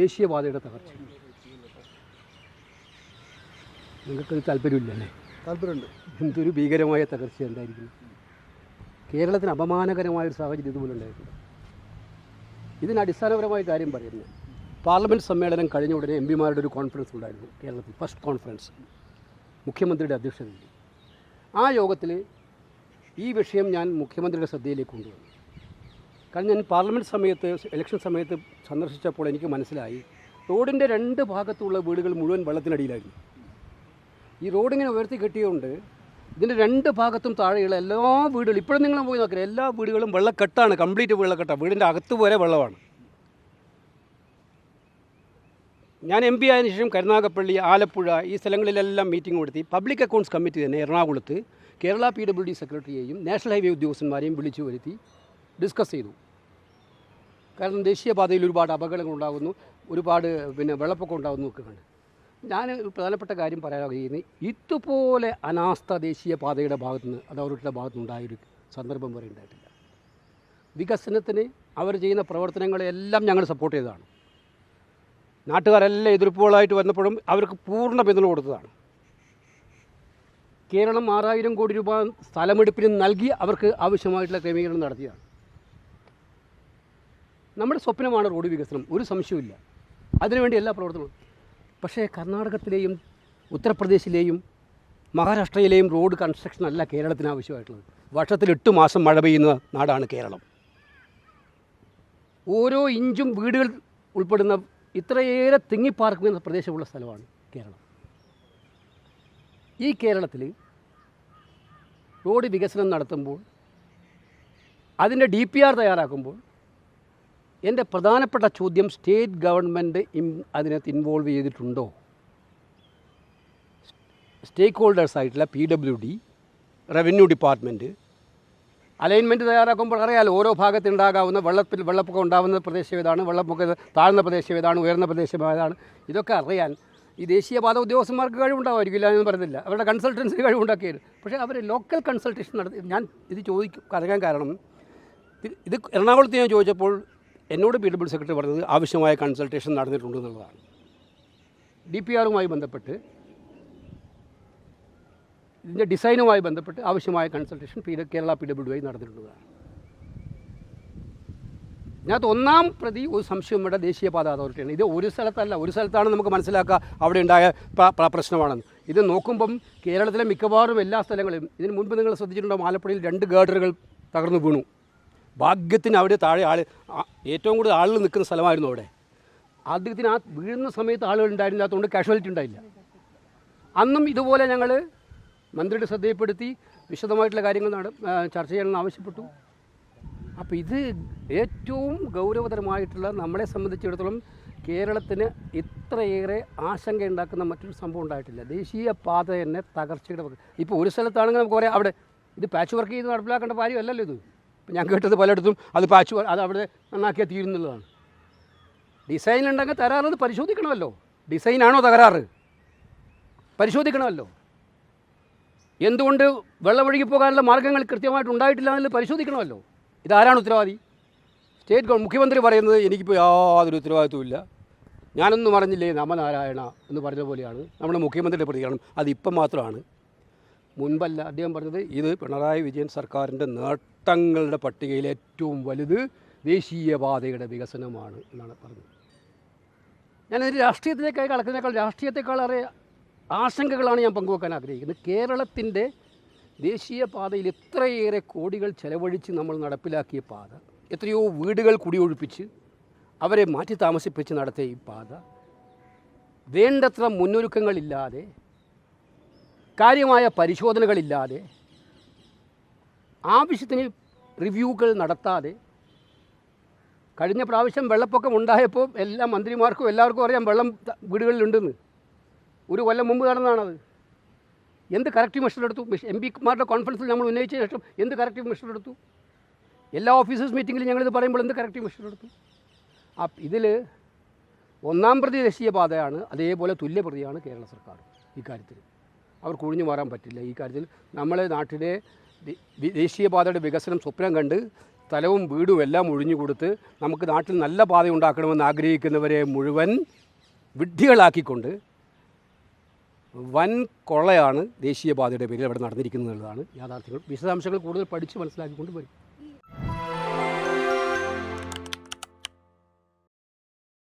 ദേശീയപാതയുടെ തകർച്ച. നിങ്ങൾക്കത് താല്പര്യമില്ലല്ലേ? താല്പര്യമുണ്ട്. എന്തൊരു ഭീകരമായ തകർച്ച എന്തായിരിക്കും? കേരളത്തിന് അപമാനകരമായ ഒരു സാഹചര്യം ഇതുപോലെ ഉണ്ടായിട്ടുണ്ട്. ഇതിന് അടിസ്ഥാനപരമായ കാര്യം പറയുന്നത് പാർലമെന്റ് സമ്മേളനം കഴിഞ്ഞ ഉടനെ എം പിമാരുടെ ഒരു കോൺഫറൻസ് ഉണ്ടായിരുന്നു കേരളത്തിൽ ഫസ്റ്റ് കോൺഫറൻസ്. മുഖ്യമന്ത്രിയുടെ അധ്യക്ഷതയിൽ. ആ യോഗത്തിൽ ഈ വിഷയം ഞാൻ മുഖ്യമന്ത്രിയുടെ ശ്രദ്ധയിലേക്ക് കൊണ്ടുവന്നു. കാരണം ഞാൻ പാർലമെന്റ് സമയത്ത് ഇലക്ഷൻ സമയത്ത് സന്ദർശിച്ചപ്പോൾ എനിക്ക് മനസ്സിലായി റോഡിന്റെ രണ്ട് ഭാഗത്തുള്ള വീടുകൾ മുഴുവൻ വെള്ളത്തിനടിയിലായിരുന്നു. ഈ റോഡിങ്ങനെ ഉയർത്തി കെട്ടിയതുകൊണ്ട് ഇതിന്റെ രണ്ട് ഭാഗത്തും താഴെയുള്ള എല്ലാ വീടുകളും ഇപ്പോഴും നിങ്ങൾ പോയി നോക്കരുത് എല്ലാ വീടുകളും വെള്ളക്കെട്ടാണ് കംപ്ലീറ്റ് വെള്ളക്കെട്ടാണ് വീടിന്റെ അകത്ത് വരെ വെള്ളമാണ്. ഞാൻ എം പി ആയതിനു ശേഷം കരുനാഗപ്പള്ളി ആലപ്പുഴ ഈ സ്ഥലങ്ങളിലെല്ലാം മീറ്റിംഗ് കൊടുത്തി. പബ്ലിക് അക്കൗണ്ട്സ് കമ്മിറ്റി തന്നെ എറണാകുളത്ത് കേരള പി ഡബ്ല്യു ഡി സെക്രട്ടറിയെയും നാഷണൽ ഹൈവേ ഉദ്യോഗസ്ഥന്മാരെയും വിളിച്ചു വരുത്തി ഡിസ്കസ് ചെയ്തു. കാരണം ദേശീയപാതയിൽ ഒരുപാട് അപകടങ്ങൾ ഉണ്ടാകുന്നു ഒരുപാട് പിന്നെ വെള്ളപ്പൊക്കം ഉണ്ടാകുന്നു ഒക്കെ കണ്ട്. ഞാൻ പ്രധാനപ്പെട്ട കാര്യം പറയാൻ ആഗ്രഹിക്കുന്നത് ഇതുപോലെ അനാസ്ഥ ദേശീയപാതയുടെ ഭാഗത്തു നിന്ന് അതോറിറ്റിയുടെ ഭാഗത്തു നിന്നുണ്ടായൊരു സന്ദർഭം വരെ ഉണ്ടായിട്ടില്ല. വികസനത്തിന് അവർ ചെയ്യുന്ന പ്രവർത്തനങ്ങളെല്ലാം ഞങ്ങൾ സപ്പോർട്ട് ചെയ്തതാണ്. നാട്ടുകാരെല്ലാം എതിർപ്പുകളായിട്ട് വന്നപ്പോഴും അവർക്ക് പൂർണ പിന്തുണ കൊടുത്തതാണ്. കേരളം ആറായിരം കോടി രൂപ സ്ഥലമെടുപ്പിന് നൽകി അവർക്ക് ആവശ്യമായിട്ടുള്ള ക്രമീകരണം നടത്തിയതാണ്. നമ്മുടെ സ്വപ്നമാണ് റോഡ് വികസനം. ഒരു സംശയവുമില്ല. അതിനുവേണ്ടി എല്ലാ പ്രവർത്തനവും. പക്ഷേ കർണാടകത്തിലെയും ഉത്തർപ്രദേശിലെയും മഹാരാഷ്ട്രയിലെയും റോഡ് കൺസ്ട്രക്ഷൻ അല്ല കേരളത്തിന് ആവശ്യമായിട്ടുള്ളത്. വർഷത്തിൽ എട്ട് മാസം മഴ പെയ്യുന്ന നാടാണ് കേരളം. ഓരോ ഇഞ്ചും വീടുകൾ ഉൾപ്പെടുന്ന ഇത്രയേറെ തിങ്ങിപ്പാർക്കുന്ന പ്രദേശമുള്ള സ്ഥലമാണ് കേരളം. ഈ കേരളത്തിൽ റോഡ് വികസനം നടത്തുമ്പോൾ അതിന്റെ ഡി പി ആർ തയ്യാറാക്കുമ്പോൾ എന്റെ പ്രധാനപ്പെട്ട ചോദ്യം സ്റ്റേറ്റ് ഗവൺമെന്റ് അതിനകത്ത് ഇൻവോൾവ് ചെയ്തിട്ടുണ്ടോ? സ്റ്റേക്ക് ഹോൾഡേഴ്സ് ആയിട്ടുള്ള P W D revenue department alignment തയ്യാറാക്കുമ്പോൾ അറിയാലോ ഓരോ ഭാഗത്തുണ്ടാകാവുന്ന വെള്ളത്തിൽ വെള്ളപ്പൊക്കം ഉണ്ടാകുന്ന പ്രദേശം ഏതാണ് വെള്ളപ്പൊക്കം താഴ്ന്ന പ്രദേശം ഏതാണ് ഉയർന്ന പ്രദേശം ഏതാണ് ഇതൊക്കെ അറിയാൻ ഈ ദേശീയപാത ഉദ്യോഗസ്ഥന്മാർക്ക് കഴിവുണ്ടാവുമായിരിക്കില്ല എന്ന് പറയുന്നില്ല അവരുടെ കൺസൾട്ടൻസി കഴിവുണ്ടാക്കിയത്. പക്ഷേ അവർ ലോക്കൽ കൺസൾട്ടേഷൻ നടത്തി ഞാൻ ഇത് ചോദിക്കും അറിയാൻ കാരണം ഇത് എറണാകുളത്ത് ഞാൻ ചോദിച്ചപ്പോൾ എന്നോട് പി ഡബ്ല്യു സെക്രട്ടറി പറഞ്ഞത് ആവശ്യമായ കൺസൾട്ടേഷൻ നടന്നിട്ടുണ്ട് എന്നുള്ളതാണ്. ഡി പി ആറുമായി ബന്ധപ്പെട്ട് ഇതിന്റെ ഡിസൈനുമായി ബന്ധപ്പെട്ട് ആവശ്യമായ consultation P Kerala P W ആയി നടന്നിട്ടുള്ളതാണ്. ഇതിനകത്ത് ഒന്നാം പ്രതി ഒരു സംശയം ഇവിടെ ദേശീയപാത അതോറിറ്റിയാണ്. ഇത് ഒരു സ്ഥലത്തല്ല ഒരു സ്ഥലത്താണ് നമുക്ക് മനസ്സിലാക്കുക അവിടെ ഉണ്ടായ പ്ര- പ്ര- പ്രശ്നമാണെന്ന്. ഇത് നോക്കുമ്പം കേരളത്തിലെ മിക്കവാറും എല്ലാ സ്ഥലങ്ങളിലും ഇതിന് മുൻപ് നിങ്ങൾ ശ്രദ്ധിച്ചിട്ടുണ്ടോ ആലപ്പുഴയിൽ രണ്ട് ഗേഡറുകൾ തകർന്നു വീണു. ഭാഗ്യത്തിന് അവിടെ താഴെ ആൾ ഏറ്റവും കൂടുതൽ ആളുകൾ നിൽക്കുന്ന സ്ഥലമായിരുന്നു അവിടെ. അദ്ദേഹത്തിന് ആ വീഴുന്ന സമയത്ത് ആളുകൾ ഉണ്ടായിരുന്നില്ല അതുകൊണ്ട് കാഷ്വാലിറ്റി ഉണ്ടായില്ല. അന്നും ഇതുപോലെ ഞങ്ങൾ മന്ത്രിയുടെ ശ്രദ്ധയപ്പെടുത്തി വിശദമായിട്ടുള്ള കാര്യങ്ങൾ ചർച്ച ചെയ്യണമെന്ന് ആവശ്യപ്പെട്ടു. അപ്പോൾ ഇത് ഏറ്റവും ഗൗരവതരമായിട്ടുള്ള നമ്മളെ സംബന്ധിച്ചിടത്തോളം കേരളത്തിന് ഇത്രയേറെ ആശങ്ക ഉണ്ടാക്കുന്ന മറ്റൊരു സംഭവം ഉണ്ടായിട്ടില്ല. ദേശീയ പാത തന്നെ തകർച്ചയുടെ ഇപ്പോൾ ഒരു സ്ഥലത്താണെങ്കിൽ നമുക്ക് പറയാം അവിടെ ഇത് പാച്ച് വർക്ക് ചെയ്ത് നടപ്പിലാക്കേണ്ട കാര്യമല്ലല്ലോ ഇത്. ഞാൻ കേട്ടത് പലയിടത്തും അത് പാച്ച് അത് അവിടെ നന്നാക്കിയാൽ തീരുന്നുള്ളതാണ്. ഡിസൈൻ ഉണ്ടെങ്കിൽ തരാറത് പരിശോധിക്കണമല്ലോ. ഡിസൈനാണോ തകരാറ്? പരിശോധിക്കണമല്ലോ. എന്തുകൊണ്ട് വെള്ളമൊഴുകി പോകാനുള്ള മാർഗങ്ങൾ കൃത്യമായിട്ട് ഉണ്ടായിട്ടില്ല എന്നുള്ളത് പരിശോധിക്കണമല്ലോ. ഇതാരാണ് ഉത്തരവാദി? സ്റ്റേറ്റ് ഗവൺമെന്റ് മുഖ്യമന്ത്രി പറയുന്നത് എനിക്കിപ്പോൾ യാതൊരു ഉത്തരവാദിത്വമില്ല ഞാനൊന്നും അറിഞ്ഞില്ലേ നമനാരായണ എന്ന് പറഞ്ഞ പോലെയാണ്. നമ്മുടെ മുഖ്യമന്ത്രിയുടെ പ്രതികരണം അതിപ്പം മാത്രമാണ്. മുൻപല്ല അദ്ദേഹം പറഞ്ഞത് ഇത് പിണറായി വിജയൻ സർക്കാരിന്റെ നേട്ടങ്ങളുടെ പട്ടികയിൽ ഏറ്റവും വലുത് ദേശീയപാതയുടെ വികസനമാണ് എന്നാണ് പറഞ്ഞത്. ഞാനതിന് രാഷ്ട്രീയത്തിലേക്കായി കടക്കുന്നതിനേക്കാൾ രാഷ്ട്രീയത്തെക്കാളേറെ ആശങ്കകളാണ് ഞാൻ പങ്കുവെക്കാൻ ആഗ്രഹിക്കുന്നത്. കേരളത്തിന്റെ ദേശീയപാതയിൽ ഇത്രയേറെ കോടികൾ ചെലവഴിച്ച് നമ്മൾ നടപ്പിലാക്കിയ പാത എത്രയോ വീടുകൾ കുടിയൊഴിപ്പിച്ച് അവരെ മാറ്റി താമസിപ്പിച്ച് നടത്തിയ ഈ പാത വേണ്ടത്ര മുന്നൊരുക്കങ്ങളില്ലാതെ കാര്യമായ പരിശോധനകളില്ലാതെ ആവശ്യത്തിന് റിവ്യൂകൾ നടത്താതെ കഴിഞ്ഞ പ്രാവശ്യം വെള്ളപ്പൊക്കം ഉണ്ടായപ്പോൾ എല്ലാ മന്ത്രിമാർക്കും എല്ലാവർക്കും അറിയാം വെള്ളം വീടുകളിലുണ്ടെന്ന്. ഒരു കൊല്ലം മുമ്പ് നടന്നതാണത്. എന്ത് കറക്റ്റീവ് മെഷർ എടുത്തു? എം പിമാരുടെ കോൺഫറൻസിൽ നമ്മൾ ഉന്നയിച്ച ശേഷം എന്ത് കറക്റ്റീവ് മെഷർ എടുത്തു? എല്ലാ ഓഫീസേഴ്സ് മീറ്റിങ്ങിലും ഞങ്ങളിത് പറയുമ്പോൾ എന്ത് കറക്റ്റീവ് മെഷർ എടുത്തു? ആ ഇതിൽ ഒന്നാം പ്രതി ദേശീയപാതയാണ് അതേപോലെ തുല്യപ്രതിയാണ് കേരള സർക്കാർ ഇക്കാര്യത്തിൽ അവർക്ക് ഒഴിഞ്ഞു മാറാൻ പറ്റില്ല. ഈ കാര്യത്തിൽ നമ്മളെ നാട്ടിലെ ദേശീയപാതയുടെ വികസനം സ്വപ്നം കണ്ട് സ്ഥലവും വീടും എല്ലാം ഒഴിഞ്ഞു കൊടുത്ത് നമുക്ക് നാട്ടിൽ നല്ല പാത ഉണ്ടാക്കണമെന്ന് ആഗ്രഹിക്കുന്നവരെ മുഴുവൻ വിഡ്ഢികളാക്കിക്കൊണ്ട് വൻ കൊള്ളയാണ് ദേശീയപാതയുടെ പേരിൽ അവിടെ നടന്നിരിക്കുന്നത് എന്നുള്ളതാണ് യാഥാർത്ഥ്യങ്ങൾ. വിശദാംശങ്ങൾ കൂടുതൽ പഠിച്ച് മനസ്സിലാക്കിക്കൊണ്ട് വരും.